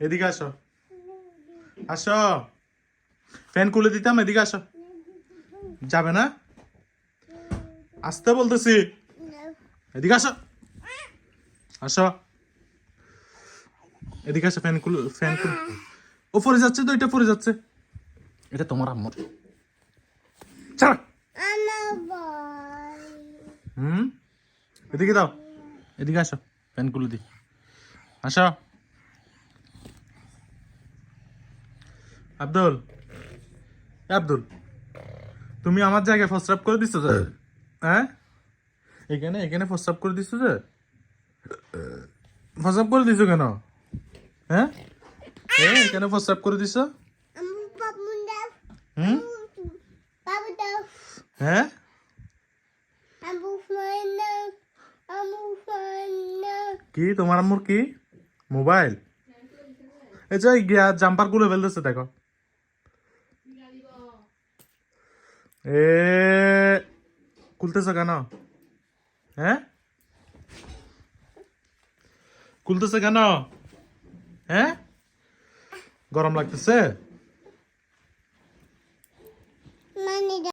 এদিকে আসো। আসো। ফ্যান খুলে দিতাম, এদিকে আসো। যাবে না? আসতে বলতেছি। এদিকে আসো। আসো। এদিকে আসো, ফ্যান খুলে ফ্যান খুলে। ও পরে যাচ্ছে তো, এটা পরে যাচ্ছে। এটা তোমার আম্মুর। ছাড়া। হুম? এদিকে দাও। এদিকে আসো, ফ্যান খুলে দি। আসো। আব্দুল। আব্দুল তুমি আমার জায়গায় প্রস্রাব করে দিচ্ছ যে? হ্যাঁ। এখানে এখানে প্রস্রাব করে দিচ্ছ যে? প্রস্রাব করে দিছো কেন? হ্যাঁ? এখানে প্রস্রাব করে দিছো? হুম? হ্যাঁ? কি তোমার আম্মুর কি? মোবাইল? এই যে জাম্পারগুলো ফেলতেছে দেখো। এ খুলতেছ কেন? হ্যাঁ? খুলতেছ কেন? হ্যাঁ? গরম লাগতেছে? মানে